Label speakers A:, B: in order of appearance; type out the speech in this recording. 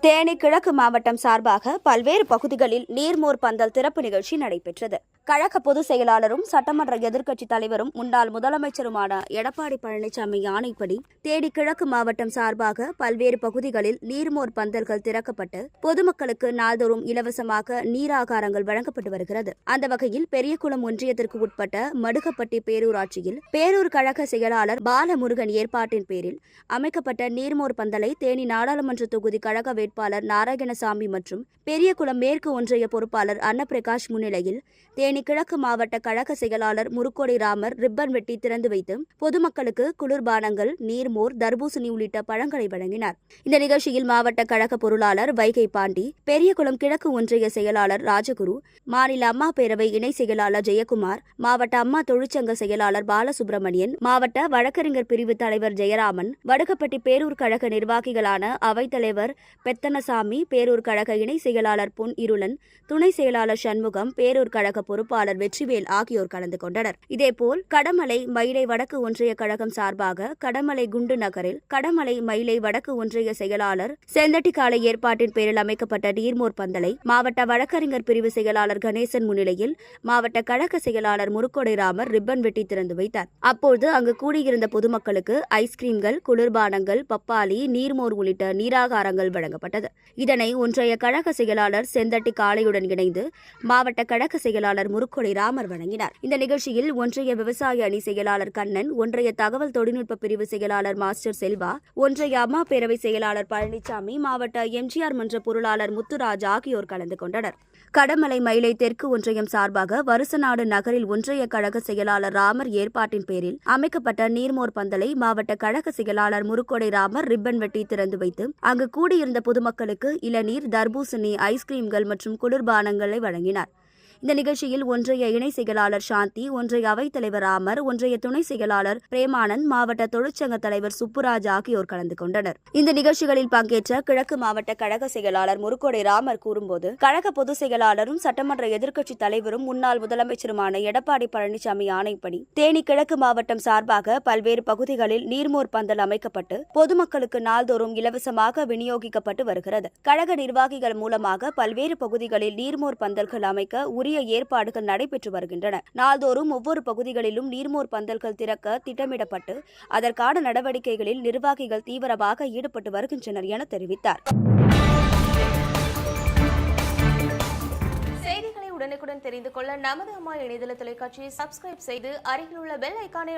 A: தேனி கிழக்கு மாவட்டம் சார்பாக பல்வேறு பகுதிகளில் நீர்மோர் பந்தல் திறப்பு நிகழ்ச்சி நடைபெற்றது. கழக பொதுச் செயலாளரும் சட்டமன்ற எதிர்க்கட்சித் தலைவரும் முன்னாள் முதலமைச்சருமான எடப்பாடி பழனிசாமி ஆணைப்படி தேடி கிழக்கு மாவட்டம் சார்பாக பல்வேறு பகுதிகளில் நீர்மோர் பந்தல்கள் திறக்கப்பட்டு பொதுமக்களுக்கு நாள்தோறும் இலவசமாக நீராகாரங்கள் வழங்கப்பட்டு வருகிறது. அந்த வகையில் பெரியகுளம் ஒன்றியத்திற்கு உட்பட்ட மடுகப்பட்டி பேரூராட்சியில் பேரூர் கழக செயலாளர் பாலமுருகன் ஏற்பாட்டின் பேரில் அமைக்கப்பட்ட நீர்மோர் பந்தலை தேனி நாடாளுமன்ற தொகுதி கழக வேட்பாளர் நாராயணசாமி மற்றும் பெரியகுளம் மேற்கு ஒன்றிய பொறுப்பாளர் அன்னபிரகாஷ் முன்னிலையில் தேனி கிழக்கு மாவட்ட கழக செயலாளர் முருக்கோடி ராமர் ரிப்பன் வெட்டி திறந்து வைத்து பொதுமக்களுக்கு குளிர்பானங்கள் நீர்மோர் தர்பூசணி உள்ளிட்ட பழங்களை வழங்கினார். இந்த நிகழ்ச்சியில் மாவட்ட கழக பொருளாளர் வைகை பாண்டி பெரியகுளம் கிழக்கு ஒன்றிய செயலாளர் ராஜகுரு மாநில அம்மா பேரவை இணை செயலாளர் ஜெயக்குமார் மாவட்ட அம்மா தொழிற்சங்க செயலாளர் பாலசுப்ரமணியன் மாவட்ட வழக்கறிஞர் பிரிவு தலைவர் ஜெயராமன் வடுகப்பட்டி பேரூர் கழக நிர்வாகிகளான அவைத்தலைவர் பெத்தனசாமி பேரூர் கழக இணை செயலாளர் பொன் இருளன் துணை செயலாளர் சண்முகம் பேரூர் கழக பொறுப்பாளர் வெற்றிவேல் ஆகியோர் கலந்து கொண்டனர். இதேபோல் கடமலை மயிலை வடக்கு ஒன்றிய கழகம் சார்பாக கடமலை குண்டு நகரில் கடமலை மயிலை வடக்கு ஒன்றிய செயலாளர் செந்தட்டிக்காலை ஏற்பாட்டின் பேரில் அமைக்கப்பட்ட நீர்மோர் பந்தலை மாவட்ட வழக்கறிஞர் பிரிவு செயலாளர் கணேசன் முன்னிலையில் மாவட்ட கழக செயலாளர் முருக்கொடை ராமர் ரிப்பன் வெட்டி திறந்து வைத்தார். அப்போது அங்கு கூடியிருந்த பொதுமக்களுக்கு ஐஸ்கிரீம்கள் குளிர்பானங்கள் பப்பாளி நீர்மோர் உள்ளிட்ட நீராகாரங்கள் வழங்கப்பட்டது. இதனை ஒன்றைய கழக செயலாளர் செந்தட்டி காளையுடன் இணைந்து மாவட்ட கழக செயலாளர் முருக்கொடை ராமர் வழங்கினார். இந்த நிகழ்ச்சியில் ஒன்றிய விவசாய அணி செயலாளர் கண்ணன் ஒன்றிய தகவல் தொழில்நுட்ப பிரிவு செயலாளர் மாஸ்டர் செல்வா ஒன்றிய அம்மா பேரவை செயலாளர் பழனிசாமி மாவட்ட எம்ஜிஆர் மன்ற பொருளாளர் முத்துராஜ் ஆகியோர் கலந்து கொண்டனர். கடமலை மயிலை தெற்கு ஒன்றியம் சார்பாக வருசநாடு நகரில் ஒன்றிய கழக செயலாளர் ராமர் ஏற்பாட்டின் பேரில் அமைக்கப்பட்ட நீர்மோர் பந்தலை மாவட்ட கழக செயலாளர் முருக்கொடை ராமர் ரிப்பன் வெட்டி திறந்து வைத்து அங்கு கூடியிருந்த பொதுமக்களுக்கு இளநீர் தர்பூசணி ஐஸ்கிரீம்கள் மற்றும் குளிர்பானங்களை வழங்கினார். இந்த நிகழ்ச்சியில் ஒன்றிய இணை செயலாளர் சாந்தி ஒன்றிய அவைத்தலைவர் ராமர் ஒன்றிய துணை செயலாளர் பிரேமானந்த் மாவட்ட தொழிற்சங்க தலைவர் சுப்புராஜ் ஆகியோர் கலந்து கொண்டனர். இந்த நிகழ்ச்சிகளில் பங்கேற்ற கிழக்கு மாவட்ட கழக செயலாளர் முருக்கோடை ராமர் கூறும்போது கழக பொதுச் செயலாளரும் சட்டமன்ற எதிர்க்கட்சித் தலைவரும் முன்னாள் முதலமைச்சருமான எடப்பாடி பழனிசாமி ஆணைப்படி தேனி கிழக்கு மாவட்டம் சார்பாக பல்வேறு பகுதிகளில் நீர்மோர் பந்தல் அமைக்கப்பட்டு பொதுமக்களுக்கு நாள்தோறும் இலவசமாக விநியோகிக்கப்பட்டு வருகிறது. கழக நிர்வாகிகள் மூலமாக பல்வேறு பகுதிகளில் நீர்மோர் பந்தல்கள் அமைக்க உரிய ஏற்பாடுகள் நடைபெற்று வருகின்றன. நாள்தோறும் ஒவ்வொரு பகுதிகளிலும் நீர்மோர் பந்தல்கள் திறக்க திட்டமிடப்பட்டு அதற்கான நடவடிக்கைகளில் நிர்வாகிகள் தீவிரமாக ஈடுபட்டு வருகின்றனர் என தெரிவித்தார்.
B: செய்திகளை உடனுக்குடன் தெரிந்து கொள்ள நமது அம்மா இணையதள தொலைக்காட்சியை சப்ஸ்கிரைப் செய்து அருகில் உள்ள பெல் ஐக்கானை